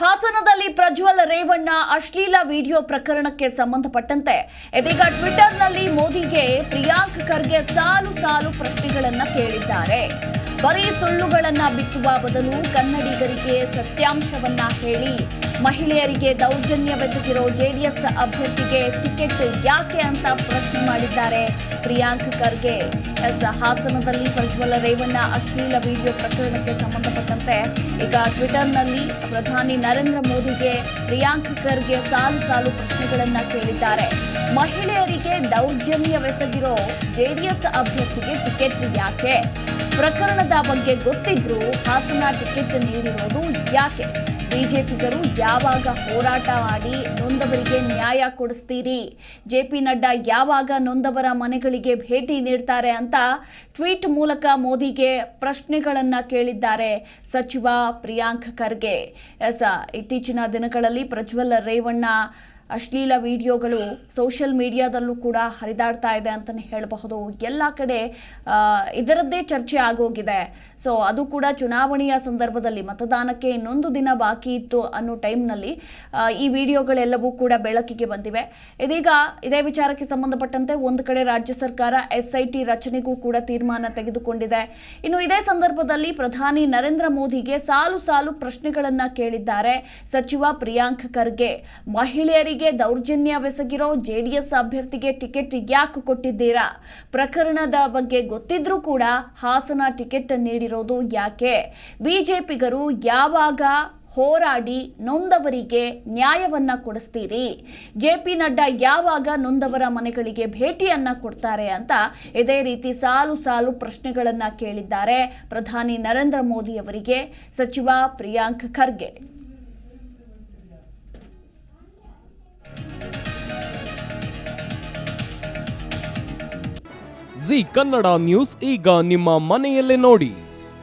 ಹಾಸನದಲ್ಲಿ ಪ್ರಜ್ವಲ್ ರೇವಣ್ಣ ಅಶ್ಲೀಲ ವಿಡಿಯೋ ಪ್ರಕರಣಕ್ಕೆ ಸಂಬಂಧಪಟ್ಟಂತೆ ಇದೀಗ ಟ್ವಿಟರ್ನಲ್ಲಿ ಮೋದಿಗೆ ಪ್ರಿಯಾಂಕ್ ಖರ್ಗೆ ಸಾಲು ಸಾಲು ಪ್ರಶ್ನೆಗಳನ್ನ ಕೇಳಿದ್ದಾರೆ. ಬರೀ ಸುಳ್ಳುಗಳನ್ನ ಬಿತ್ತುವ ಬದಲು ಕನ್ನಡಿಗರಿಗೆ ಸತ್ಯಾಂಶವನ್ನ ಹೇಳಿ ಮಹಿಳೆಯರಿಗೆ ದೌರ್ಜನ್ಯವೆಸಗಿರೋ ಜೆಡಿಎಸ್ ಅಭ್ಯರ್ಥಿಗೆ ಟಿಕೆಟ್ ಯಾಕೆ ಅಂತ ಪ್ರಶ್ನೆ ಮಾಡಿದ್ದಾರೆ. ಪ್ರಿಯಾಂಕ್ ಖರ್ಗೆ. ಎಸ್, ಹಾಸನದಲ್ಲಿ ಪ್ರಜ್ವಲ ರೇವಣ್ಣ ಅಶ್ಲೀಲ ವಿಡಿಯೋ ಪ್ರಕರಣಕ್ಕೆ ಸಂಬಂಧಪಟ್ಟಂತೆ ಈಗ ಟ್ವಿಟರ್ನಲ್ಲಿ ಪ್ರಧಾನಿ ನರೇಂದ್ರ ಮೋದಿಗೆ ಪ್ರಿಯಾಂಕ್ ಖರ್ಗೆ ಸಾಲು ಸಾಲು ಪ್ರಶ್ನೆಗಳನ್ನು ಕೇಳಿದ್ದಾರೆ. ಮಹಿಳೆಯರಿಗೆ ದೌರ್ಜನ್ಯವೆಸಗಿರೋ ಜೆಡಿಎಸ್ ಅಭ್ಯರ್ಥಿಗೆ ಟಿಕೆಟ್ ಯಾಕೆ? ಪ್ರಕರಣದ ಬಗ್ಗೆ ಗೊತ್ತಿದ್ರೂ ಹಾಸನ ಟಿಕೆಟ್ ನೀಡಿರೋದು ಯಾಕೆ? ಬಿಜೆಪಿಗರು ಯಾವಾಗ ಹೋರಾಟ ಮಾಡಿ ನೊಂದವರಿಗೆ ನ್ಯಾಯ ಕೊಡಿಸ್ತೀರಿ? ಜೆ ಪಿ ನಡ್ಡಾ ಯಾವಾಗ ನೊಂದವರ ಮನೆಗಳಿಗೆ ಭೇಟಿ ನೀಡ್ತಾರೆ ಅಂತ ಟ್ವೀಟ್ ಮೂಲಕ ಮೋದಿಗೆ ಪ್ರಶ್ನೆಗಳನ್ನು ಕೇಳಿದ್ದಾರೆ ಸಚಿವ ಪ್ರಿಯಾಂಕ್ ಖರ್ಗೆ. ಎಸ್, ಇತ್ತೀಚಿನ ದಿನಗಳಲ್ಲಿ ಪ್ರಜ್ವಲ್ ರೇವಣ್ಣ ಅಶ್ಲೀಲ ವಿಡಿಯೋಗಳು ಸೋಷಿಯಲ್ ಮೀಡಿಯಾದಲ್ಲೂ ಕೂಡ ಹರಿದಾಡ್ತಾ ಇದೆ ಅಂತಲೇ ಹೇಳಬಹುದು. ಎಲ್ಲ ಕಡೆ ಇದರದ್ದೇ ಚರ್ಚೆ ಆಗೋಗಿದೆ. ಸೊ ಅದು ಕೂಡ ಚುನಾವಣೆಯ ಸಂದರ್ಭದಲ್ಲಿ ಮತದಾನಕ್ಕೆ ಇನ್ನೊಂದು ದಿನ ಬಾಕಿ ಇತ್ತು ಅನ್ನೋ ಟೈಮ್ನಲ್ಲಿ ಈ ವಿಡಿಯೋಗಳೆಲ್ಲವೂ ಕೂಡ ಬೆಳಕಿಗೆ ಬಂದಿವೆ. ಇದೀಗ ಇದೇ ವಿಚಾರಕ್ಕೆ ಸಂಬಂಧಪಟ್ಟಂತೆ ಒಂದು ಕಡೆ ರಾಜ್ಯ ಸರ್ಕಾರ ಎಸ್ ಐ ಟಿ ರಚನೆಗೂ ಕೂಡ ತೀರ್ಮಾನ ತೆಗೆದುಕೊಂಡಿದೆ. ಇನ್ನು ಇದೇ ಸಂದರ್ಭದಲ್ಲಿ ಪ್ರಧಾನಿ ನರೇಂದ್ರ ಮೋದಿಗೆ ಸಾಲು ಸಾಲು ಪ್ರಶ್ನೆಗಳನ್ನ ಕೇಳಿದ್ದಾರೆ ಸಚಿವ ಪ್ರಿಯಾಂಕ್ ಖರ್ಗೆ. ಮಹಿಳೆಯರಿಗೆ ದೌರ್ಜನ್ಯವೆಸಗಿರೋ ಜೆಡಿಎಸ್ ಅಭ್ಯರ್ಥಿಗೆ ಟಿಕೆಟ್ ಯಾಕೆ ಕೊಟ್ಟಿದ್ದೀರಾ? ಪ್ರಕರಣದ ಬಗ್ಗೆ ಗೊತ್ತಿದ್ರೂ ಕೂಡ ಹಾಸನ ಟಿಕೆಟ್ ನೀಡಿರೋದು ಯಾಕೆ? ಬಿಜೆಪಿಗರು ಯಾವಾಗ ಹೋರಾಡಿ ನೊಂದವರಿಗೆ ನ್ಯಾಯವನ್ನ ಕೊಡಿಸ್ತೀರಿ? ಜೆ ಪಿ ನಡ್ಡಾ ಯಾವಾಗ ನೊಂದವರ ಮನೆಗಳಿಗೆ ಭೇಟಿಯನ್ನ ಕೊಡ್ತಾರೆ ಅಂತ ಇದೇ ರೀತಿ ಸಾಲು ಸಾಲು ಪ್ರಶ್ನೆಗಳನ್ನ ಕೇಳಿದ್ದಾರೆ ಪ್ರಧಾನಿ ನರೇಂದ್ರ ಮೋದಿ ಅವರಿಗೆ ಸಚಿವ ಪ್ರಿಯಾಂಕ್ ಖರ್ಗೆ. ಜಿ ಕನ್ನಡ ನ್ಯೂಸ್ ಈಗ ನಿಮ್ಮ ಮನೆಯಲ್ಲೇ ನೋಡಿ.